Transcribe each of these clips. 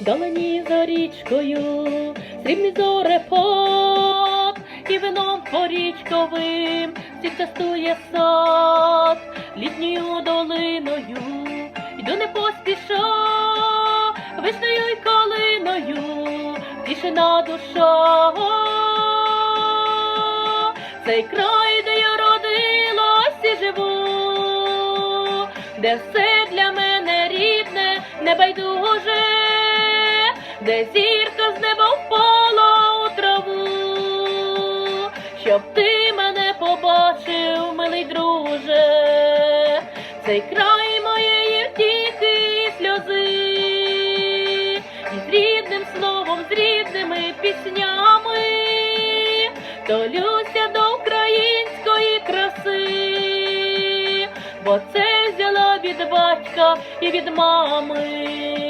Далині за річкою, срібний зорепад, і вином порічковим всіх частує сад, літньою долиною, йду не поспіша, вишнею й калиною, тишина душа. Цей край, де я родилась і живу, де все для мене рідне, небайдуже, де зірка з неба впала у траву, щоб ти мене побачив, милий друже, цей край моєї втіхи і сльози, і з рідним словом, з рідними піснями, толюся до української краси, бо це взяла від батька і від мами.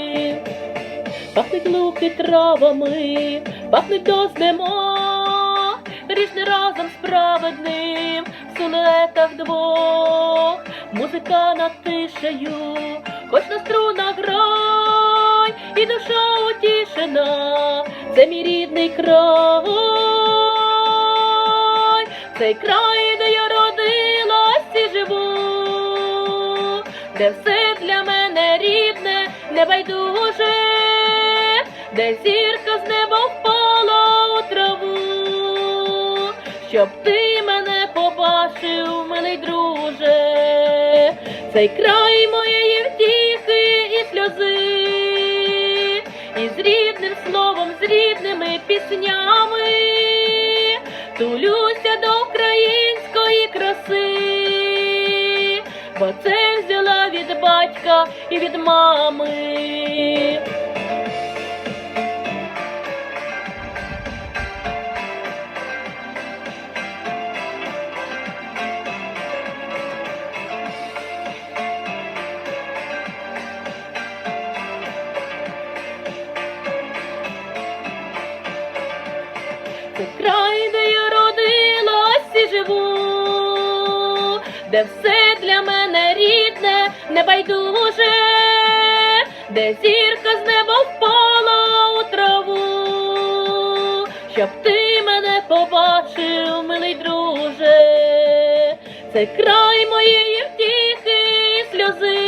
Пахнуть луки травами, пахнуть дознема, ріжне разом справедним, в сулетах двох, музика над тишею, хоч на струнах грай, і душа утішена, це мій рідний край, цей край, де я родилась і живу, де все для мене рідне, небайдуже, де зірка з неба впала у траву, щоб ти мене побачив, милий друже, цей край моєї втіхи і сльози, і з рідним словом, з рідними піснями, тулюся до української краси, бо це взяла від батька і від мами. Це край, де я родилась і живу, де все для мене рідне, небайдуже, де зірка з неба впала у траву, щоб ти мене побачив, милий друже, це край моєї втіхи і сльози,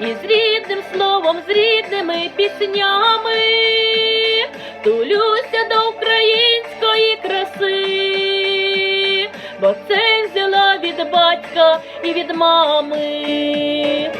і з рідним словом, з рідними піснями від батька і від мами.